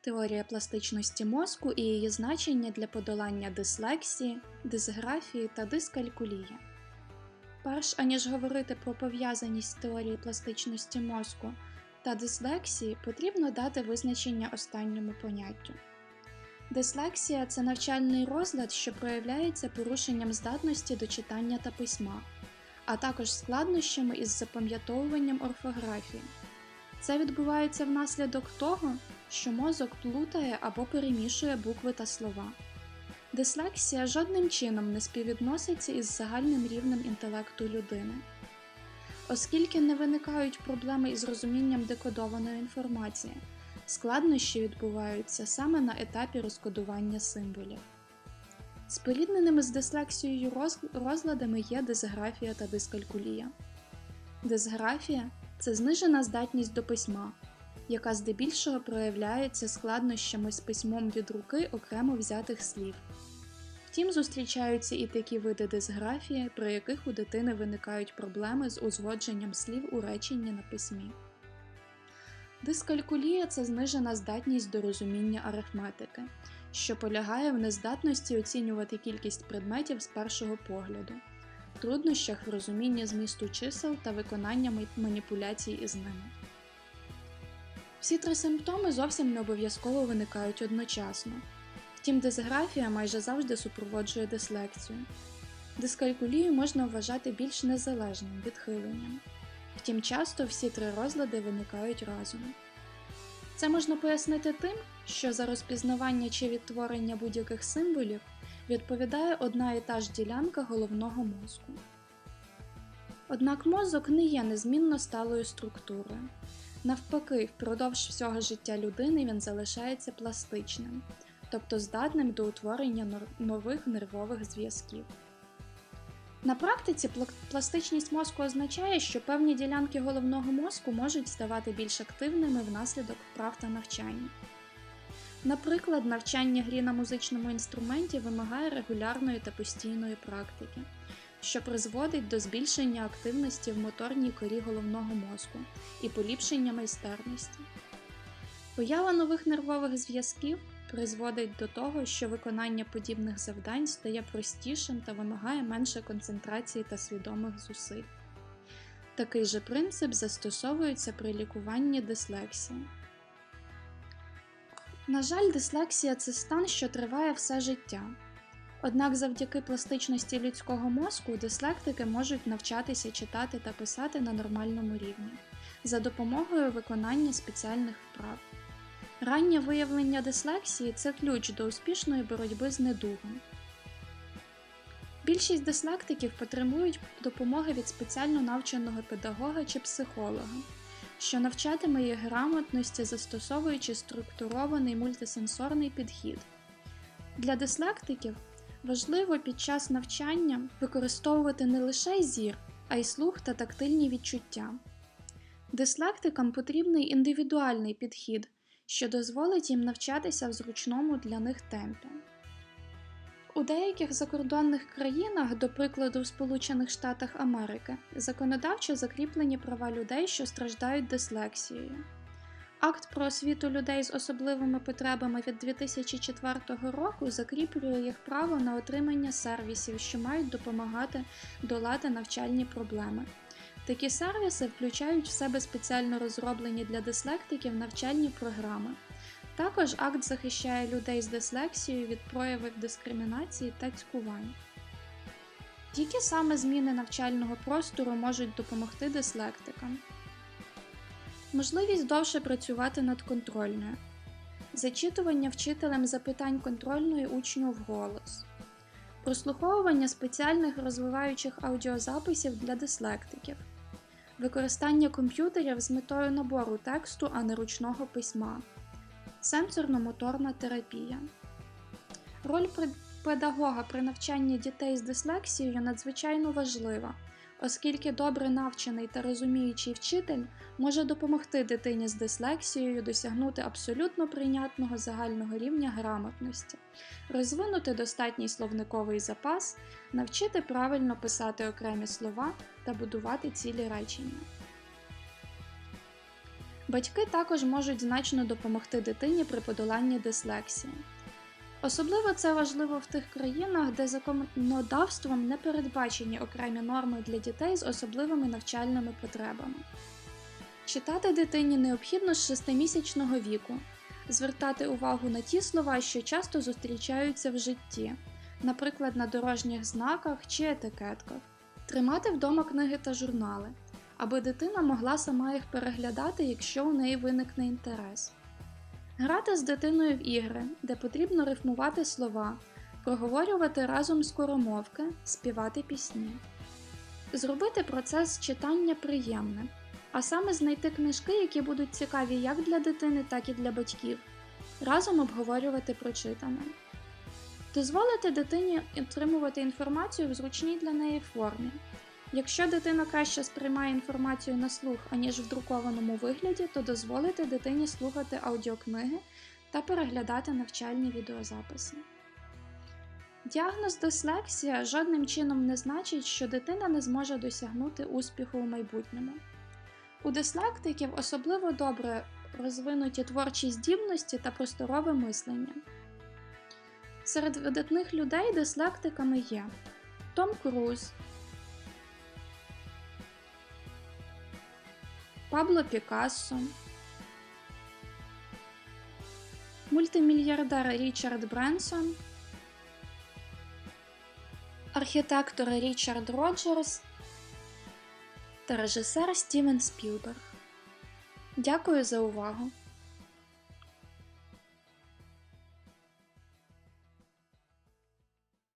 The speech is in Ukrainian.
теорія пластичності мозку і її значення для подолання дислексії, дисграфії та дискалькулії. Перш аніж говорити про пов'язаність теорії пластичності мозку та дислексії, потрібно дати визначення останньому поняттю. Дислексія це навчальний розлад, що проявляється порушенням здатності до читання та письма, а також складнощами із запам'ятовуванням орфографії. Це відбувається внаслідок того, що мозок плутає або перемішує букви та слова. Дислексія жодним чином не співвідноситься із загальним рівнем інтелекту людини. Оскільки не виникають проблеми із розумінням декодованої інформації, складнощі відбуваються саме на етапі розкодування символів. Спорідненими з дислексією розладами є дисграфія та дискалькулія. Дисграфія це знижена здатність до письма, яка здебільшого проявляється складнощами з письмом від руки окремо взятих слів. Втім, зустрічаються і такі види дисграфії, при яких у дитини виникають проблеми з узгодженням слів у реченні на письмі. Дискалькулія це знижена здатність до розуміння арифметики, що полягає в нездатності оцінювати кількість предметів з першого погляду, труднощах в розумінні змісту чисел та виконання маніпуляцій із ними. Всі три симптоми зовсім не обов'язково виникають одночасно. Втім, дисграфія майже завжди супроводжує дислекцію. Дискалькулію можна вважати більш незалежним відхиленням. Втім, часто всі три розлади виникають разом. Це можна пояснити тим, що за розпізнавання чи відтворення будь-яких символів відповідає одна і та ж ділянка головного мозку. Однак мозок не є незмінно сталою структурою. Навпаки, впродовж всього життя людини він залишається пластичним, тобто здатним до утворення нових нервових зв'язків. На практиці пластичність мозку означає, що певні ділянки головного мозку можуть ставати більш активними внаслідок вправ та навчання. Наприклад, навчання грі на музичному інструменті вимагає регулярної та постійної практики, що призводить до збільшення активності в моторній корі головного мозку і поліпшення майстерності. Поява нових нервових зв'язків призводить до того, що виконання подібних завдань стає простішим та вимагає менше концентрації та свідомих зусиль. Такий же принцип застосовується при лікуванні дислексії. На жаль, дислексія це стан, що триває все життя. Однак завдяки пластичності людського мозку дислектики можуть навчатися читати та писати на нормальному рівні за допомогою виконання спеціальних вправ. Раннє виявлення дислексії це ключ до успішної боротьби з недугом. Більшість дислектиків потребують допомоги від спеціально навченого педагога чи психолога, що навчатиме їх грамотності, застосовуючи структурований мультисенсорний підхід. Для дислектиків важливо під час навчання використовувати не лише зір, а й слух та тактильні відчуття. Дислектикам потрібний індивідуальний підхід, що дозволить їм навчатися в зручному для них темпі. У деяких закордонних країнах, до прикладу в Сполучених Штатах Америки, законодавчо закріплені права людей, що страждають дислексією. Акт про освіту людей з особливими потребами від 2004 року закріплює їх право на отримання сервісів, що мають допомагати долати навчальні проблеми. Такі сервіси включають в себе спеціально розроблені для дислектиків навчальні програми. Також акт захищає людей з дислексією від проявів дискримінації та цькувань. Які саме зміни навчального простору можуть допомогти дислектикам? Можливість довше працювати над контрольною, зачитування вчителем запитань контрольної учню вголос, прослуховування спеціальних розвиваючих аудіозаписів для дислектиків, використання комп'ютерів з метою набору тексту, а не ручного письма, сенсорно-моторна терапія. Роль педагога при навчанні дітей з дислексією надзвичайно важлива, оскільки добре навчений та розуміючий вчитель може допомогти дитині з дислексією досягнути абсолютно прийнятного загального рівня грамотності, розвинути достатній словниковий запас, навчити правильно писати окремі слова та будувати цілі речення. Батьки також можуть значно допомогти дитині при подоланні дислексії. Особливо це важливо в тих країнах, де законодавством не передбачені окремі норми для дітей з особливими навчальними потребами. Читати дитині необхідно з 6-місячного віку, звертати увагу на ті слова, що часто зустрічаються в житті, наприклад, на дорожніх знаках чи етикетках, тримати вдома книги та журнали, аби дитина могла сама їх переглядати, якщо у неї виникне інтерес. Грати з дитиною в ігри, де потрібно рифмувати слова, проговорювати разом скоромовки, співати пісні. Зробити процес читання приємним, а саме знайти книжки, які будуть цікаві як для дитини, так і для батьків, разом обговорювати прочитане. Дозволити дитині отримувати інформацію в зручній для неї формі. Якщо дитина краще сприймає інформацію на слух, аніж в друкованому вигляді, то дозволити дитині слухати аудіокниги та переглядати навчальні відеозаписи. Діагноз дислексія жодним чином не значить, що дитина не зможе досягнути успіху у майбутньому. У дислектиків особливо добре розвинуті творчі здібності та просторове мислення. Серед видатних людей дислектиками є Том Круз, Пабло Пікассо, мультимільярдер Річард Бренсон, архітектор Річард Роджерс та режисер Стівен Спілберг. Дякую за увагу!